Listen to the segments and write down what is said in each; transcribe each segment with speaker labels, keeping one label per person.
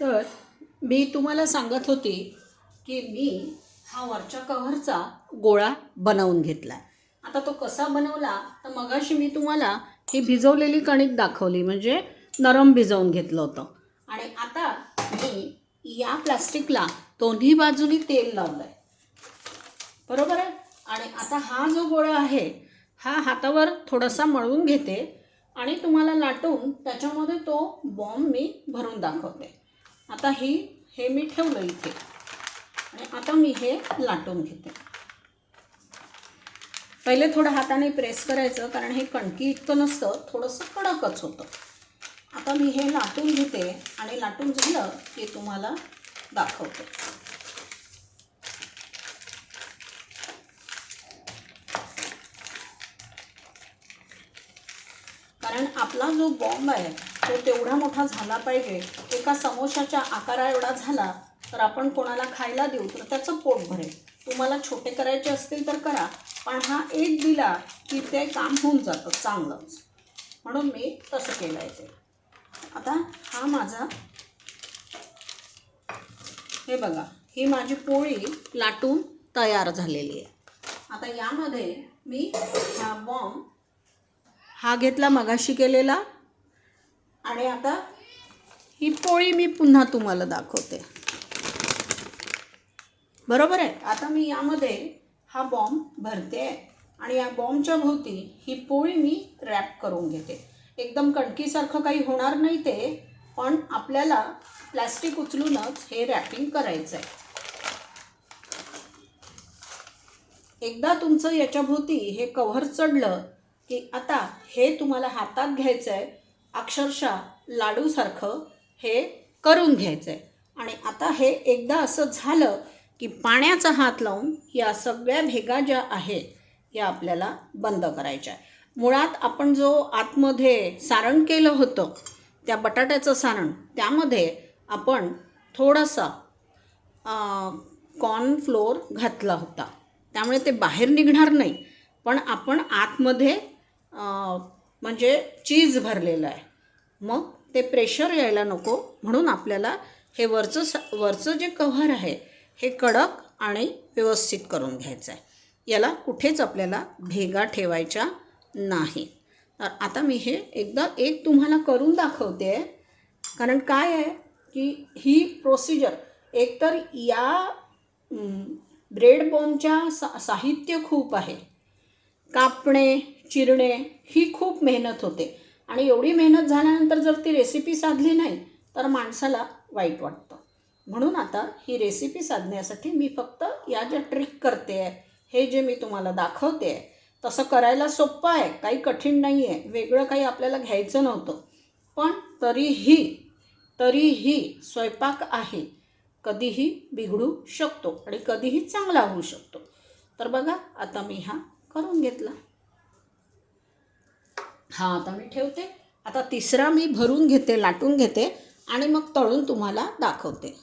Speaker 1: तर मी तुम्हाला सांगत होती की मी हा वरच्या कव्हरचा गोळा बनवून घेतला आता तो कसा बनवला? तर मगाशी मी तुम्हाला ही भिजवलेली कणिक दाखवली म्हणजे नरम भिजवून घेतलं होतं. आणि आता मी या प्लास्टिकला दोन्ही बाजूनी तेल लावलं आहे बरोबर आहे? आणि आता हा जो गोळा आहे हा हातावर थोडासा मळून घेते आणि तुम्हाला लाटून त्याच्यामध्ये तो बॉम्ब मी भरून दाखवते. आता ही हे मी ठेवलं इथे. आणि आता मी हे लाटून घेते. पहिले थोडं हाताने प्रेस करायचं कारण हे कणकी इतकं नसतं थोडंसं कडकच होतं. आता मी हे लाटून घेते आणि लाटून झालं की तुम्हाला दाखवते. कारण आपला जो बॉम्ब आहे तो तेवढा मोठा झाला पाहिजे. एका समोशाच्या आकारा एवढा झाला तर आपण कोणाला खायला देऊ? तर त्याचं पोट भरेल. तुम्हाला छोटे करायचे असतील तर करा पण हा एक दिला की ते काम होऊन जातं चांगलंच. म्हणून मी तसं केलं आहे ते. आता हा माझा हे बघा ही माझी पोळी लाटून तयार झालेली आहे. आता यामध्ये मी हा बॉम्ब हा घेतला मगाशी केलेला आणि आता ही पोळी मी पुन्हा तुम्हाला दाखवते. बरोबर आहे? आता मी यामध्ये हा बॉम्ब भरते आणि या बॉम्बच्या भोवती ही पोळी मी रॅप करून घेते. एकदम कणकीसारखं काही होणार नाही ते पण आपल्याला प्लॅस्टिक उचलूनच हे रॅपिंग करायचं आहे एकदा तुमचं याच्याभोवती हे कव्हर चढलं की आता हे तुम्हाला हातात घ्यायचं आहे अक्षरशः लाडूसारखं हे करून घ्यायचं आहे आणि आता हे एकदा असं झालं की पाण्याचा हात लावून या सगळ्या भेगा ज्या आहेत या आपल्याला बंद करायच्या आहे मुळात आपण जो आतमध्ये सारण केलं होतं त्या बटाट्याचं सारण त्यामध्ये आपण थोडंसं कॉर्नफ्लोअर घातला होता. त्यामुळे ते बाहेर निघणार नाही. पण आपण आतमध्ये म्हणजे चीज भरलेलं आहे. मग ते प्रेशर यायला नको म्हणून आपल्याला हे वरचं स वरचं जे कव्हर आहे हे कडक आणि व्यवस्थित करून घ्यायचं आहे. याला कुठेच आपल्याला भेगा ठेवायच्या नाही. तर आता मी हे एकदा एक तुम्हाला करून दाखवते. आहे कारण काय आहे की ही प्रोसिजर एकतर या ब्रेड बोनच्या सा साहित्य खूप आहे. कापणे चिरणे ही खूप मेहनत होते. आणि एवढी मेहनत झाल्यानंतर जर ती रेसिपी साधली नाही तर माणसाला वाईट वाटतं. म्हणून आता ही रेसिपी साधण्यासाठी मी फक्त या ज्या ट्रिक करते आहे हे जे मी तुम्हाला दाखवते आहे तसं करायला सोपं आहे काही कठीण नाही आहे वेगळं काही आपल्याला घ्यायचं नव्हतं. पण तरीही तरीही स्वयंपाक आहे कधीही बिघडू शकतो आणि कधीही चांगला होऊ शकतो. तर बघा आता मी हा करून घेतला. हा आता मी ठेवते. आता तिसरा मी भरून घेते लाटून घेते आणि मग तळून तुम्हाला दाखवते.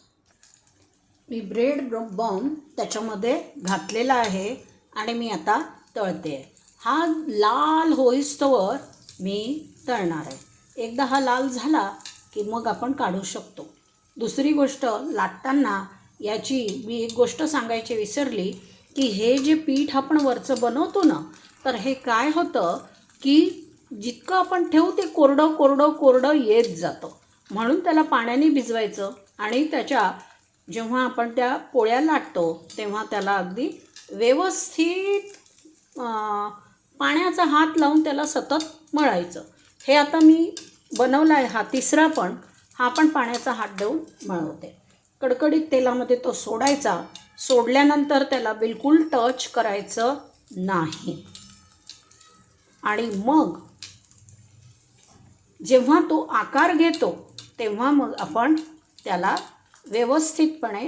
Speaker 1: मी ब्रेड बॉम्ब त्याच्यामध्ये घातलेला आहे आणि मी आता तळते. हा लाल होईस्तोवर मी तळणार आहे. एकदा हा लाल झाला की मग आपण काढू शकतो. दुसरी गोष्ट लाटताना याची मी एक गोष्ट सांगायची विसरली की हे जे पीठ आपण वरचं बनवतो ना तर हे काय होतं की जितकं आपण ठेवू ते कोरडं कोरडं कोरडं येत जातं. म्हणून त्याला पाण्याने भिजवायचं आणि त्याच्या जेव्हा आपण त्या पोळ्या लाटतो तेव्हा त्याला अगदी व्यवस्थित पाण्याचा हात लावून त्याला सतत मळायचं. हे आता मी बनवला आहे हा तिसरा पण हा पण पाण्याचा हात देऊन मळवते. कडकडीत तेलामध्ये तो सोडायचा. सोडल्यानंतर त्याला बिलकुल टच करायचं नाही. आणि मग जेव्हा तो आकार घेतो तेव्हा मग आपण त्याला व्यवस्थितपणे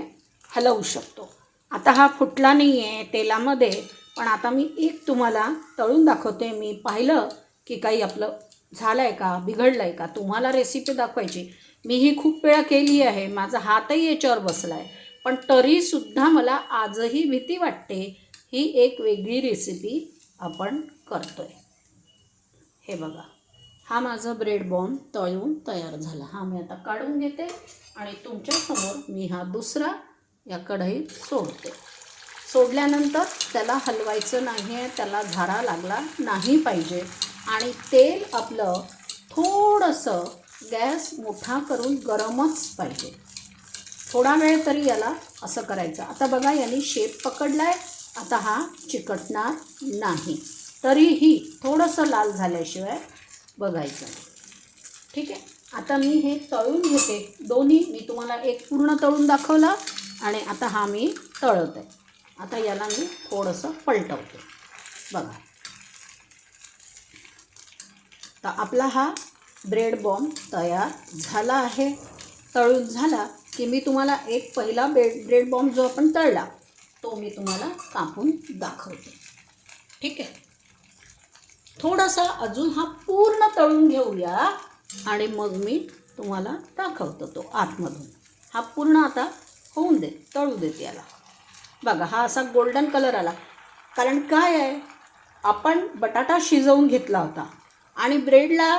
Speaker 1: हलवू शकतो. आता हा फुटला नाही आहे तेलामध्ये पण आता मी एक तुम्हाला तळून दाखवते. मी पाहिलं की काही आपलं झालं आहे का बिघडलं आहे का तुम्हाला रेसिपी दाखवायची. मी ही खूप वेळा केली आहे माझा हातही याच्यावर बसला आहे पण तरीसुद्धा मला आजही भीती वाटते ही एक वेगळी रेसिपी आपण करतो आहे हे बघा. हा माझा ब्रेड बॉम्ब तळून तयार झाला. हा मी आता काढून घेते आणि तुमच्यासमोर मी हा दुसरा या कढईत सोडते. सोडल्यानंतर त्याला हलवायचं नाही आहे त्याला झारा लागला नाही पाहिजे आणि तेल आपलं थोडंसं गॅस मोठा करून गरमच पाहिजे. थोडा वेळ तरी याला असं करायचं. आता बघा यांनी शेप पकडला आहे आता हा चिकटणार नाही. तरीही थोडंसं लाल झाल्याशिवाय बघायचं. ठीक आहे? आता मी हे तळून घेते. दोन्ही मी तुम्हाला एक पूर्ण तळून दाखवला आणि आता हा मी तळत आहे आता याला मी थोडंसं पलटवते. बघा. तर आपला हा ब्रेड बॉम्ब तयार झाला आहे. तळून झाला की मी तुम्हाला एक पहिला ब्रेड ब्रेड बॉम्ब जो आपण तळला तो मी तुम्हाला कापून दाखवते. ठीक आहे? थोडासा अजून हा पूर्ण तळून घेऊया आणि मग मी तुम्हाला दाखवतो तो आतमधून. हा पूर्ण आता होऊन दे तळू देत याला. बघा हा असा गोल्डन कलर आला. कारण काय आहे? आपण बटाटा शिजवून घेतला होता आणि ब्रेडला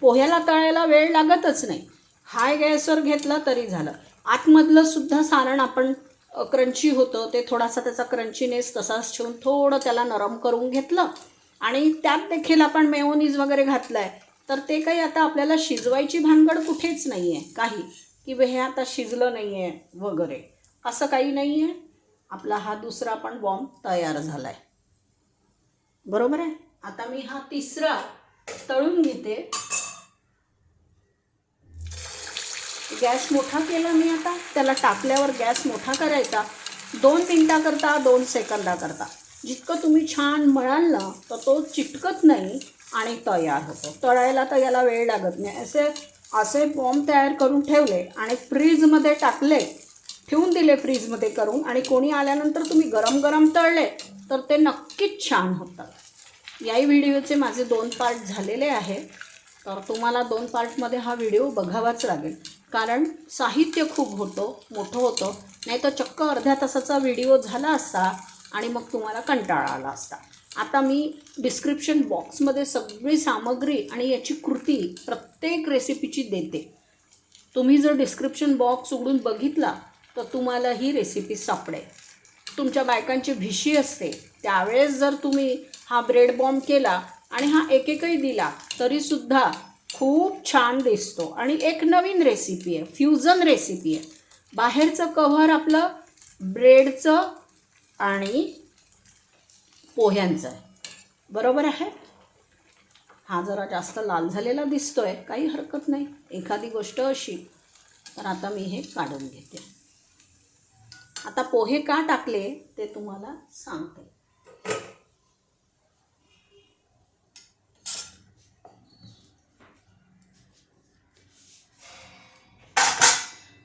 Speaker 1: पोह्याला तळायला वेळ लागतच नाही. हाय गॅसवर घेतला तरी झालं. आतमधलं सुद्धा सारण आपण क्रंची होतं ते थोडासा त्याचा क्रंचीनेस तसाच ठेवून थोडं त्याला नरम करून घेतलं. आणि त्यात देखील आपण मेओनीज वगैरे घातलं आहे तर ते काही आता आपल्याला शिजवायची भानगड कुठेच नाही आहे काही. की हे आता शिजलं नाही आहे वगैरे. असं काही नाही आहे आपला हा दुसरा पण बॉम्ब तयार झाला आहे बरोबर आहे? आता मी हा तिसरा तळून घेते. गॅस मोठा केला मी आता. त्याला टाकल्यावर गॅस मोठा करायचा. दोन मिनटाकरता दोन सेकंदाकरता. जितकं तुम्ही छान मळाल ना तर तो चिटकत नाही आणि तयार होतो. तळायला तर याला वेळ लागत नाही. असे असे बॉम्ब तयार करून ठेवले आणि फ्रीजमध्ये टाकले. ठेवून दिले फ्रीजमध्ये करून आणि कोणी आल्यानंतर तुम्ही गरम गरम तळले तर ते नक्कीच छान होतात. याही व्हिडिओचे माझे दोन पार्ट झालेले आहे. तर तुम्हाला दोन पार्टमध्ये हा व्हिडिओ बघावाच लागेल. कारण साहित्य खूप होतं मोठं होतं. नाही तर चक्क अर्ध्या तासाचा व्हिडिओ झाला असता आणि मग तुम्हाला कंटाळा आला असता. आता मी डिस्क्रिप्शन बॉक्समध्ये सगळी सामग्री आणि याची कृती प्रत्येक रेसिपीची देते. तुम्ही जर डिस्क्रिप्शन बॉक्स उघडून बघितला तर तुम्हाला ही रेसिपी सापडेल. तुमच्या बायकांची भिशी असते. त्यावेळेस जर तुम्ही हा ब्रेड बॉम्ब केला आणि हा एक एकही दिला तरीसुद्धा खूप छान दिसतो. आणि एक नवीन रेसिपी आहे फ्युजन रेसिपी आहे. बाहेरचं कव्हर आपलं ब्रेडचं आणि पोह्यांचं आहे. बरोबर आहे? हा जरा जास्त लाल झालेला दिसतो आहे काही हरकत नाही. एखादी गोष्ट अशी. तर आता मी हे काढून घेते. आता पोहे का टाकले ते तुम्हाला सांगते.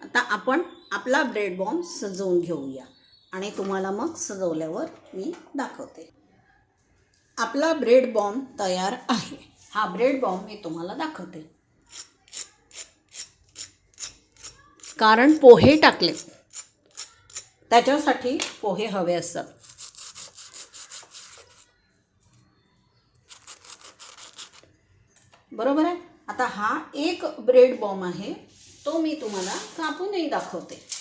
Speaker 1: आता आपण आपला ब्रेड बॉम्ब सजवून घेऊया. आणि तुम्हाला मग सजवल्यावर मी दाखवते. आपला ब्रेड बॉम्ब तयार आहे. हा ब्रेड बॉम्ब मी तुम्हाला दाखवते. कारण पोहे टाकले. त्याच्यासाठी पोहे हवे असतात. बरोबर आहे? आता हा एक ब्रेड बॉम्ब आहे. तो मी तुम्हाला कापूनही दाखवते.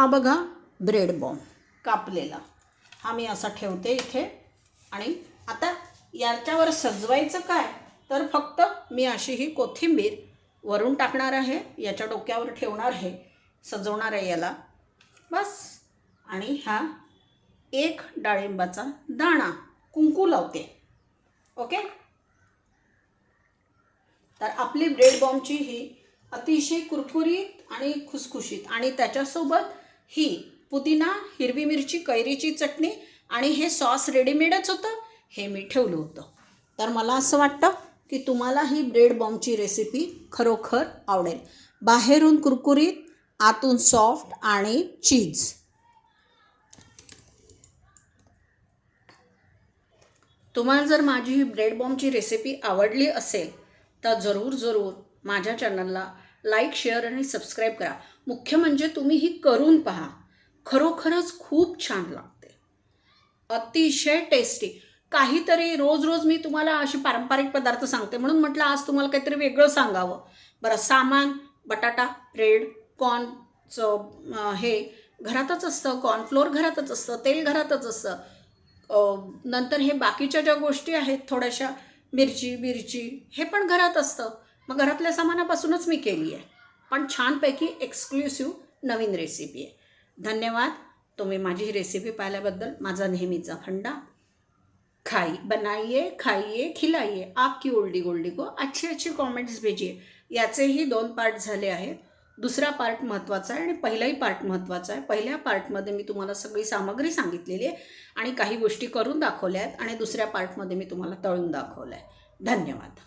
Speaker 1: हा बघा ब्रेड बॉम्ब कापलेला. हा मी असा ठेवते इथे. आणि आता याच्यावर सजवायचं काय? तर फक्त मी अशी ही कोथिंबीर वरून टाकणार आहे याच्या डोक्यावर ठेवणार आहे सजवणार आहे याला. बस. आणि हा एक डाळिंबाचा दाणा कुंकू लावते. ओके? तर आपली ब्रेड बॉम्बची ही अतिशय कुरकुरीत आणि खुसखुशीत आणि त्याच्यासोबत ही पुदिना हिरवी मिरची कैरीची चटणी आणि हे सॉस रेडीमेडच होतं हे मी ठेवलं होतं. तर मला असं वाटतं की तुम्हाला ही ब्रेड बॉम्बची रेसिपी खरोखर आवडेल. बाहेरून कुरकुरीत आतून सॉफ्ट आणि चीज. तुम्हाला जर माझी ही ब्रेड बॉम्बची रेसिपी आवडली असेल तर जरूर जरूर माझ्या चॅनलला लाईक शेअर आणि सबस्क्राईब करा. मुख्य म्हणजे तुम्ही ही करून पहा. खरोखरच खूप छान लागते. अतिशय टेस्टी काहीतरी रोज रोज मी तुम्हाला असे पारंपरिक पदार्थ सांगते. म्हणून म्हटलं आज तुम्हाला काहीतरी वेगळं सांगावं. बरं सामान बटाटा ब्रेड कॉर्नचं हे घरातच असतं. कॉर्नफ्लोअर घरातच असतं. तेल घरातच असतं. नंतर हे बाकीच्या ज्या गोष्टी आहेत थोड्याशा मिरची बिरची हे पण घरात असतं. मग घरातल्या सामानापासूनच मी केली आहे. पण छानपैकी एक्सक्लुसिव्ह नवीन रेसिपी आहे. धन्यवाद. तुम्ही माझी रेसिपी पाहिल्याबद्दल माझा नेहमीचा फंडा खाई बनाइए खाइए खिलाइए आपकी ओल्डी गोल्डी को अच्छी अच्छी कॉमेंट्स भेजिए याचेही दोन पार्ट झाले आहेत. दुसरा पार्ट महत्त्वाचा आहे आणि पहिलाही पार्ट महत्त्वाचा आहे. पहिल्या पार्टमध्ये मी तुम्हाला सगळी सामग्री सांगितलेली आहे आणि काही गोष्टी करून दाखवल्या आहेत आणि दुसऱ्या पार्टमध्ये मी तुम्हाला तळून दाखवलं आहे धन्यवाद.